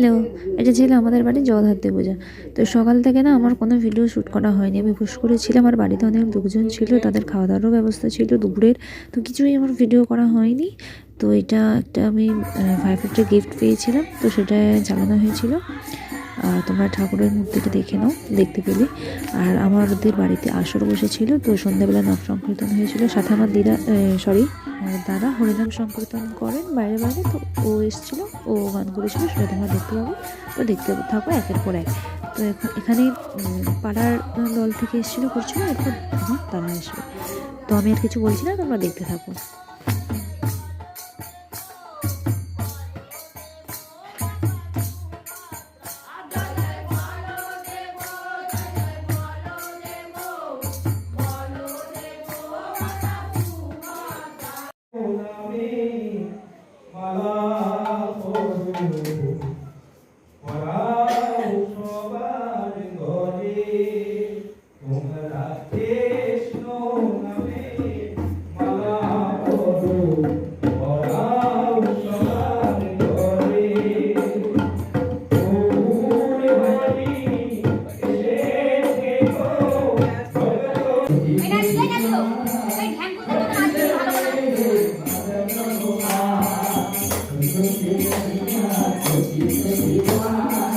Hello এটা ছিল আমাদের বাড়ি জগদ্ধাত্রী পূজা। তো সকাল থেকে না আমার কোনো ভিডিও শ্যুট করা হয়নি। আমি হুশ করেছিলাম আমার বাড়িতে অনেক লোকজন ছিল, তাদের খাওয়া দাওয়ারও ব্যবস্থা ছিল দুপুরের। তো কিছুই আমার ভিডিও করা হয়নি। তো এটা একটা আমি ফাইভ হান্ড্রেড গিফট পেয়েছিলাম। তো সেটা চালানো হয়েছিল। তোমরা ঠাকুরের মূর্তিটা দেখে নাও, দেখতে পেলে। আর আমাদের বাড়িতে আসর বসেছিল, তো সন্ধ্যাবেলা নাম সংকীর্তন হয়েছিল। সাথে আমার দিদা সরি দাদা হরিনাম সংকীর্তন করেন বাইরে বাইরে, তো ও এসেছিল, ও গান করেছিল, সেটা তোমরা দেখতে পাবো। তো দেখতে থাকো একের পর এক। তো এখন এখানে পাড়ার দল থেকে এসেছিল, করছিল, এরপর আমার তারা আসবে। তো আমি আর কিছু বলছি না, তোমরা দেখতে থাকো। এটা 你